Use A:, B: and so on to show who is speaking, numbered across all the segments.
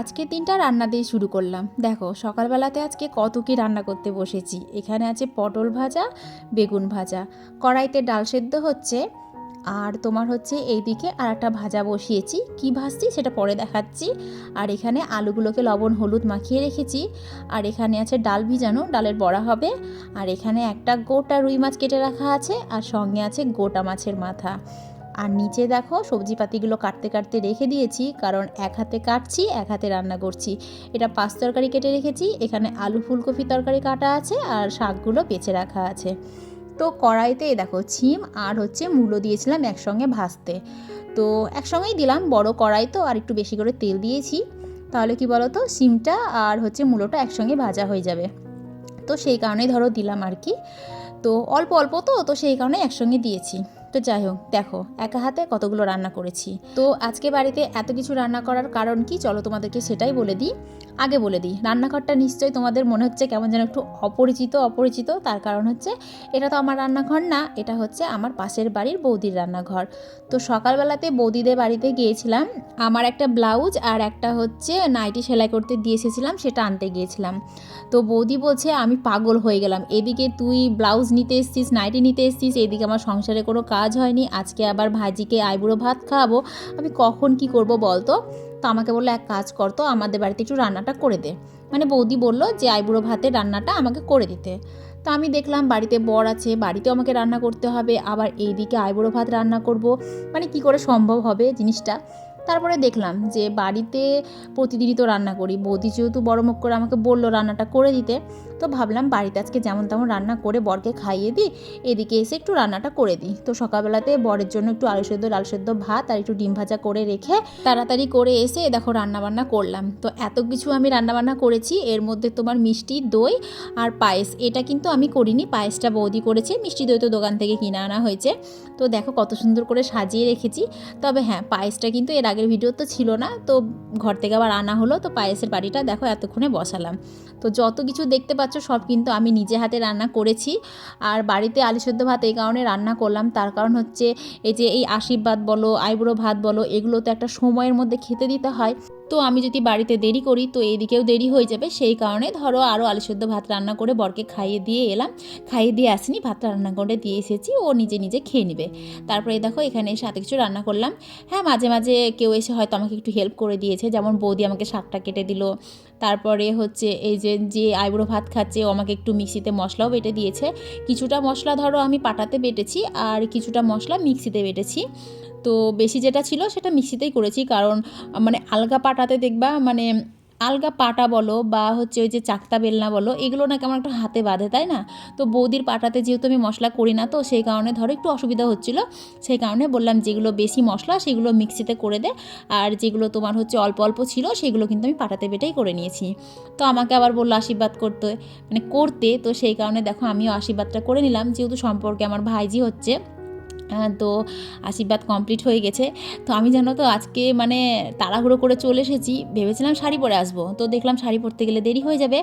A: আজকের তিনটা রান্না দিয়ে শুরু করলাম। দেখো, সকালবেলাতে আজকে কত কি রান্না করতে বসেছি। এখানে আছে পটল ভাজা, বেগুন ভাজা। কড়াইতে ডাল সেদ্ধ হচ্ছে, আর তোমার হচ্ছে এইদিকে আর একটা ভাজা বসিয়েছি। কি ভাজছি সেটা পরে দেখাচ্ছি। আর এখানে আলুগুলোকে লবণ, হলুদ মাখিয়ে রেখেছি। আর এখানে আছে ডাল ভিজানো, ডালের বড়া হবে। আর এখানে একটা গোটা রুই মাছ কেটে রাখা আছে, আর সঙ্গে আছে গোটা মাছের মাথা। আর নিচে দেখো সবজিপাতিগুলো কাটতে কাটতে রেখে দিয়েছি, কারণ এক হাতে কাটছি, এক হাতে রান্না করছি। এটা পাঁচ তরকারি কেটে রেখেছি, এখানে আলু ফুলকপি তরকারি কাটা আছে আর শাকগুলো বেছে রাখা আছে। তো কড়াইতে দেখো ছিম আর হচ্ছে মূলো দিয়েছিলাম একসঙ্গে ভাজতে। তো একসঙ্গেই দিলাম, বড় কড়াই তো, আর একটু বেশি করে তেল দিয়েছি। তাহলে কি বলো তো সিমটা আর হচ্ছে মূলোটা একসঙ্গে ভাজা হয়ে যাবে। তো সেই কারণেই ধরো দিলাম আর কি। তো অল্প অল্প তো তো সেই কারণে একসঙ্গে দিয়েছি। তো যাই হোক, দেখো, একা হাতে কতগুলো রান্না করেছি। তো আজকে বাড়িতে এত কিছু রান্না করার কারণ কি? চলো তোমাদেরকে সেটাই বলে দিই। আগে বলে দিই, রান্নাঘরটা নিশ্চয়ই তোমাদের মনে হচ্ছে কেমন যেন একটু অপরিচিত অপরিচিত। তার কারণ হচ্ছে, এটা তো আমার রান্নাঘর না, এটা হচ্ছে আমার পাশের বাড়ির বৌদির রান্নাঘর। তো সকালবেলাতে বৌদিদের বাড়িতে গিয়েছিলাম, আমার একটা ব্লাউজ আর একটা হচ্ছে নাইটি সেলাই করতে দিয়ে এসেছিলাম, সেটা আনতে গিয়েছিলাম। তো বৌদি বলছে, আমি পাগল হয়ে গেলাম, এদিকে তুই ব্লাউজ নিতে এসছিস, নাইটি নিতে এসছিস, এদিকে আমার সংসারে কোনো কাজ হয়নি, আজকে আবার ভাজিকে আইবুড়ো ভাত খাওয়াবো, আমি কখন কি করব বলতো? তো আমাকে বলল, এক কাজ কর তো, আমাদের বাড়িতে একটু রান্নাটা করে দে। মানে বৌদি বলল যে, আইবুড়ো ভাতের রান্নাটা আমাকে করে দিতে। তো আমি দেখলাম বাড়িতে বর আছে, বাড়িতেও আমাকে রান্না করতে হবে, আবার এইদিকে আইবুড়ো ভাত রান্না করব। মানে কি করে সম্ভব হবে জিনিসটা? তারপরে দেখলাম যে, বাড়িতে প্রতিদিনই তো রান্না করি, বৌদি যেহেতু বড় মুখ করে আমাকে বলল রান্নাটা করে দিতে তো ভাবলাম বাড়িতে আজকে যেমন তেমন রান্না করে বরকে খাইয়ে দিই, এদিকে এসে একটু রান্নাটা করে দিই। তো সকালবেলাতে বরের জন্য একটু আলু সেদ্ধ ডাল সেদ্ধ ভাত আর একটু ডিম ভাজা করে রেখে তাড়াতাড়ি করে এসে দেখো রান্না বান্না করলাম। তো এত কিছু আমি রান্নাবান্না করেছি, এর মধ্যে তোমার মিষ্টি দই আর পায়েস, এটা কিন্তু আমি করিনি, পায়েসটা বৌদি করেছে, মিষ্টি দই তো দোকান থেকে কিনে আনা হয়েছে। তো দেখো কত সুন্দর করে সাজিয়ে রেখেছি। তবে হ্যাঁ পায়েসটা কিন্তু এর আগের ভিডিও তো ছিল না, তো ঘর থেকে আবার আনা হলো, তো পায়েসের বাড়িটা দেখো এতক্ষণে বসালাম। তো যত কিছু দেখতে পাচ্ছ সব কিন্তু আমি নিজে হাতে রান্না করেছি। আর বাড়িতে আলু সেদ্ধ ভাত এই কারণে রান্না করলাম। তার কারণ হচ্ছে এই যে এই আশীর্বাদ বলো, আইবুড়ো ভাত বলো এগুলো তো একটা সময়ের মধ্যে খেতে দিতে হয়। তো আমি যদি বাড়িতে দেরি করি, তো এদিকেও দেরি হয়ে যাবে। সেই কারণে ধরো আরও আলু সেদ্ধ ভাত রান্না করে বরকে খাইয়ে দিয়ে এলাম। খাইয়ে দিয়ে আসিনি ভাতটা রান্না করে দিয়ে এসেছি, ও নিজে নিজে খেয়ে নেবে। তারপরে দেখো এখানে এসে এত কিছু রান্না করলাম। হ্যাঁ মাঝে মাঝে কেউ এসে হয়তো আমাকে একটু হেল্প করে দিয়েছে, যেমন বৌদি আমাকে শাকটা কেটে দিল। তারপরে হচ্ছে এই যে যে আইবুড়ো ভাত খাচ্ছে, ও আমাকে একটু মিক্সিতে মশলাও বেটে দিয়েছে। কিছুটা মশলা ধরো আমি পাটাতে বেটেছি, আর কিছুটা মশলা মিক্সিতে বেটেছি। তো বেশি যেটা ছিল সেটা মিক্সিতেই করেছি। কারণ মানে আলগা পাটাতে দেখবা মানে আলগা পাটা বলো বা হচ্ছে ওই যে চাকতা বেলনা বলো, এগুলো না কেমন একটা হাতে বাঁধে, তাই না? তো বৌদির পাটাতে যেহেতু আমি মশলা করি না, তো সেই কারণে ধরো একটু অসুবিধা হচ্ছিল। সেই কারণে বললাম যেগুলো বেশি মশলা সেগুলো মিক্সিতে করে দে। আর যেগুলো তোমার হচ্ছে অল্প অল্প ছিল সেগুলো কিন্তু আমি পাটাতে বেটেই করে নিয়েছি। তো আমাকে আবার বলল আশীর্বাদ করতে মানে করতে। তো সেই কারণে দেখো আমিও আশীর্বাদটা করে নিলাম। যেহেতু সম্পর্কে আমার ভাইজি হচ্ছে তো আশীর্বাদ কমপ্লিট হয়ে গেছে। তো আমি জানো তো আজকে মানে তাড়াহুড়ো করে চলে এসেছি, ভেবেছিলাম শাড়ি পরে আসব। তো দেখলাম শাড়ি পরতে গেলে দেরি হয়ে যাবে।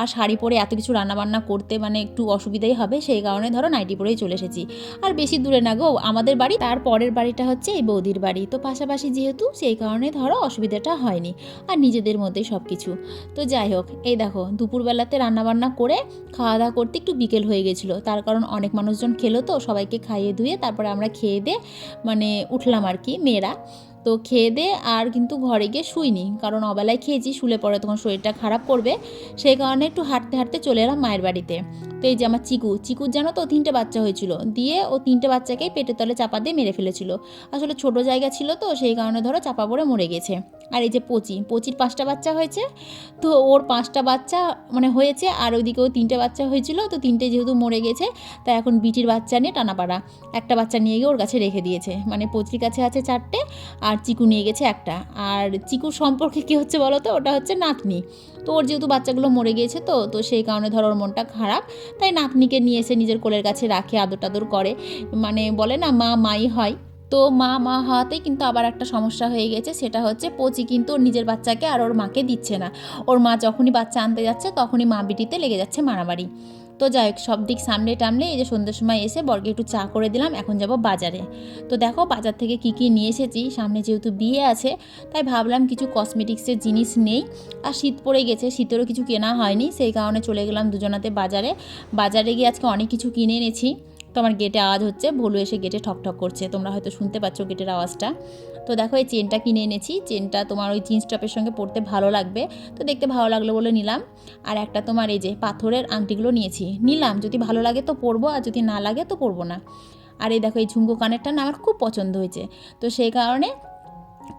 A: আর শাড়ি পরে এত কিছু রান্নাবান্না করতে মানে একটু অসুবিধাই হবে, সেই কারণে ধরো নাইটি পরেই চলে এসেছি। আর বেশি দূরে না গো, আমাদের বাড়ি তার পরের বাড়িটা হচ্ছে এই বৌদির বাড়ি। তো পাশাপাশি যেহেতু সেই কারণে ধরো অসুবিধাটা হয়নি, আর নিজেদের মধ্যেই সব কিছু তো যাই হোক, এই দেখো দুপুরবেলাতে রান্নাবান্না করে খাওয়া দাওয়া করতে একটু বিকেল হয়ে গেছিল। তার কারণ অনেক মানুষজন খেলো তো, সবাইকে খাইয়ে ধুয়ে তারপরে আমরা খেয়ে দিয়ে মানে উঠলাম আর কি মেয়েরা। তো খেয়ে দে, আর কিন্তু ঘরে গিয়ে শুইনি কারণ অবেলায় খেয়েছি, শুলে পরে তখন শরীরটা খারাপ করবে। সেই কারণে একটু হাঁটতে হাঁটতে চলে এলাম মায়ের বাড়িতে। তো এই যে আমার চিকু চিকুর জানো তো তিনটে বাচ্চা হয়েছিল। দিয়ে ও তিনটে বাচ্চাকেই পেটের তলে চাপা দিয়ে মেরে ফেলেছিল। আসলে ছোট জায়গা ছিল তো, সেই কারণে ধরো চাপা পড়ে মরে গেছে। আর এই যে পচি, পচির পাঁচটা বাচ্চা হয়েছে। তো ওর পাঁচটা বাচ্চা মানে হয়েছে, আর ওইদিকেও তিনটে বাচ্চা হয়েছিল। তো তিনটে যেহেতু মরে গেছে, তাই এখন বিটির বাচ্চা নিয়ে টানাপাড়া। একটা বাচ্চা নিয়ে গিয়ে ওর কাছে রেখে দিয়েছে। মানে পচির কাছে আছে চারটে, আর চিকু নিয়ে গেছে একটা। আর চিকুর সম্পর্কে কী হচ্ছে বলো তো ওটা হচ্ছে নাতনি। তো ওর যেহেতু বাচ্চাগুলো মরে গিয়েছে তো তো সেই কারণে ধরো ওর মনটা খারাপ। তাই নাতনিকে নিয়ে এসে নিজের কোলের কাছে রাখে আদর টাদর করে। মানে বলে না, মা, মাই হয়। তো মা মা হওয়াতেই কিন্তু আবার একটা সমস্যা হয়ে গেছে। সেটা হচ্ছে পচি কিন্তু ওর নিজের বাচ্চাকে আর ওর মাকে দিচ্ছে না। ওর মা যখনই বাচ্চা আনতে যাচ্ছে, তখনই মা বিটিতে লেগে যাচ্ছে মারামারি। তো যাই হোক, সব দিক সামনে টামলে এই যে সন্ধ্যের সময় এসে বরকে একটু চা করে দিলাম, এখন যাব বাজারে। তো দেখো বাজার থেকে কি কি নিয়ে এসেছি, সামনে যেহেতু বিয়ে আছে, তাই ভাবলাম কিছু কসমেটিক্সের জিনিস নেই। আর শীত পড়ে গেছে, শীতেরও কিছু কেনা হয়নি, সেই কারণে চলে গেলাম দুজনাতে বাজারে। বাজারে গিয়ে আজকে অনেক কিছু কিনে এনেছি। তো আমার গেটে আওয়াজ হচ্ছে, ভুলু এসে গেটে ঠকঠক ঠক করছে। তোমরা হয়তো শুনতে পাচ্ছ গেটের আওয়াজটা। তো দেখো, এই চেনটা কিনে এনেছি। চেনটা তোমার ওই জিন্স টপের সঙ্গে পড়তে ভালো লাগবে। তো দেখতে ভালো লাগল বলে নিলাম। আর একটা তোমার এই যে পাথরের আংটিগুলো নিয়েছি। নিলাম, যদি ভালো লাগে তো পরবো, আর যদি না লাগে তো পরবো না। আর এই দেখো, এই ঝুমকো কানেরটা না আমার খুব পছন্দ হয়েছে। তো সেই কারণে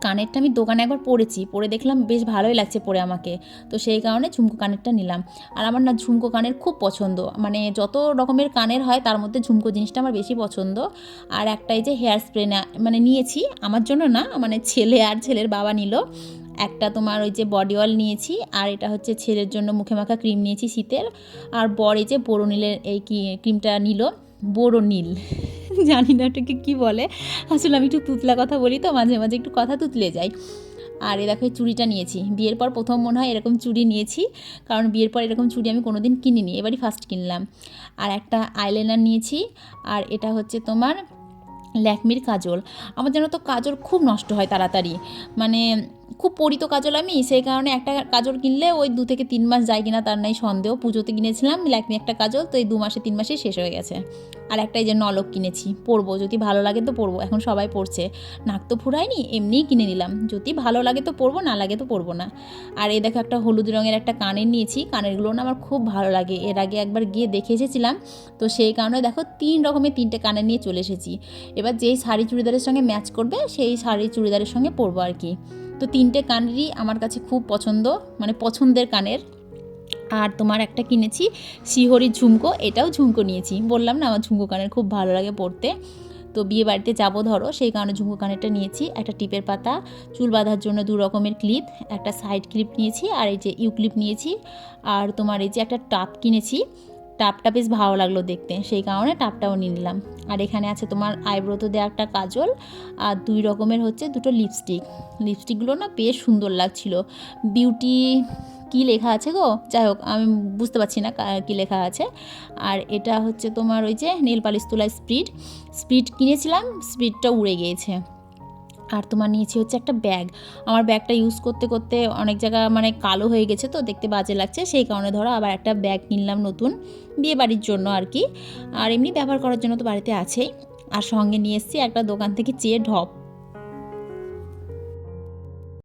A: কানেরটা আমি দোকানে একবার পরেছি পরে দেখলাম বেশ ভালোই লাগছে পরে আমাকে। তো সেই কারণে ঝুমকো কানেরটা নিলাম। আর আমার না ঝুমকো কানের খুব পছন্দ। মানে যত রকমের কানের হয় তার মধ্যে ঝুমকো জিনিসটা আমার বেশি পছন্দ। আর একটাই যে হেয়ার স্প্রে না মানে নিয়েছি, আমার জন্য না মানে ছেলে আর ছেলের বাবা নিল। একটা তোমার ওই যে বডি অয়েল নিয়েছি, আর এটা হচ্ছে ছেলের জন্য মুখে মাখা ক্রিম নিয়েছি শীতের। আর বর এই যে বোরো নীলের এই ক্রিমটা নিল বোরো নীল জানি না এটাকে কী বলে। আসলে আমি একটু তুতলা কথা বলি তো, মাঝে মাঝে একটু কথা তুতলে যাই। আর এ দেখো চুড়িটা নিয়েছি। বিয়ের পর প্রথম মনে হয় এরকম চুড়ি নিয়েছি, কারণ বিয়ের পর এরকম চুড়ি আমি কোনোদিন কিনিনি, এবারই ফার্স্ট কিনলাম। আর একটা আইলাইনার নিয়েছি, আর এটা হচ্ছে তোমার ল্যাকমির কাজল। আমার যেন তো কাজল খুব নষ্ট হয় তাড়াতাড়ি। মানে খুব পরিত কাজল আমি, সেই কারণে একটা কাজল কিনলে ওই দু থেকে তিন মাস যায় কিনা তার নাই সন্দেহ। পুজোতে কিনেছিলাম ল্যাকমি একটা কাজল, তো এই দু মাসে তিন মাসে শেষ হয়ে গেছে। আর একটা এই যে নলক কিনেছি। পরবো, যদি ভালো লাগে তো পরবো। এখন সবাই পরছে। নাক তো ফুরায়নি, এমনিই কিনে নিলাম। যদি ভালো লাগে তো পরবো, না লাগে তো পরবো না। আর এই দেখো একটা হলুদ রঙের একটা কানের নিয়েছি। কানেরগুলো না আমার খুব ভালো লাগে। এর আগে একবার গিয়ে দেখে এসেছিলাম। তো সেই কারণে দেখো তিন রকমের তিনটে কানের নিয়ে চলে এসেছি। এবার যেই শাড়ি চুড়িদারের সঙ্গে ম্যাচ করবে, সেই শাড়ি চুড়িদারের সঙ্গে পরবো আর কি। তো তিনটে কানেরই আমার কাছে খুব পছন্দ মানে পছন্দের কানের। আর তোমার একটা কিনেছি শিহরির ঝুমকো, এটাও ঝুমকো নিয়েছি। বললাম না, আমার ঝুমকো কানের খুব ভালো লাগে পরতে। তো বিয়ে বাড়িতে যাব ধরো, সেই কারণে ঝুমকো কানেরটা নিয়েছি, একটা টিপের পাতা, চুল বাঁধার জন্য দু রকমের ক্লিপ, একটা সাইড ক্লিপ নিয়েছি, আর এই যে ইউ ক্লিপ নিয়েছি, আর তোমার এই যে একটা টাপ কিনেছি, টাপটা বেশ ভালো লাগল দেখতে, সেই কারণে টাপটাও নিয়ে নিলাম। আর এখানে আছে তোমার আইব্রোতে দেওয়া একটা কাজল, আর দুই রকমের হচ্ছে দুটো লিপস্টিক। লিপস্টিকগুলো না বেশ সুন্দর লাগছিল। বিউটি কি লেখা আছে গো? যাই হোক, আমি বুঝতে পারছি না কি লেখা আছে। আর এটা হচ্ছে তোমার ওই যে নীল পালিশ তোলা স্পিড স্পিড কিনেছিলাম স্পিডটা উড়ে গিয়েছে। আর তোমার নিয়েছি হচ্ছে একটা ব্যাগ। আমার ব্যাগটা ইউজ করতে করতে অনেক জায়গা মানে কালো হয়ে গেছে তো, দেখতে বাজে লাগছে। সেই কারণে ধরো আবার একটা ব্যাগ কিনলাম নতুন বিয়ে বাড়ির জন্য আর কি। আর এমনি ব্যবহার করার জন্য তো বাড়িতে আছেই। আর সঙ্গে নিয়ে এসেছি একটা দোকান থেকে চেয়ে ঢপ।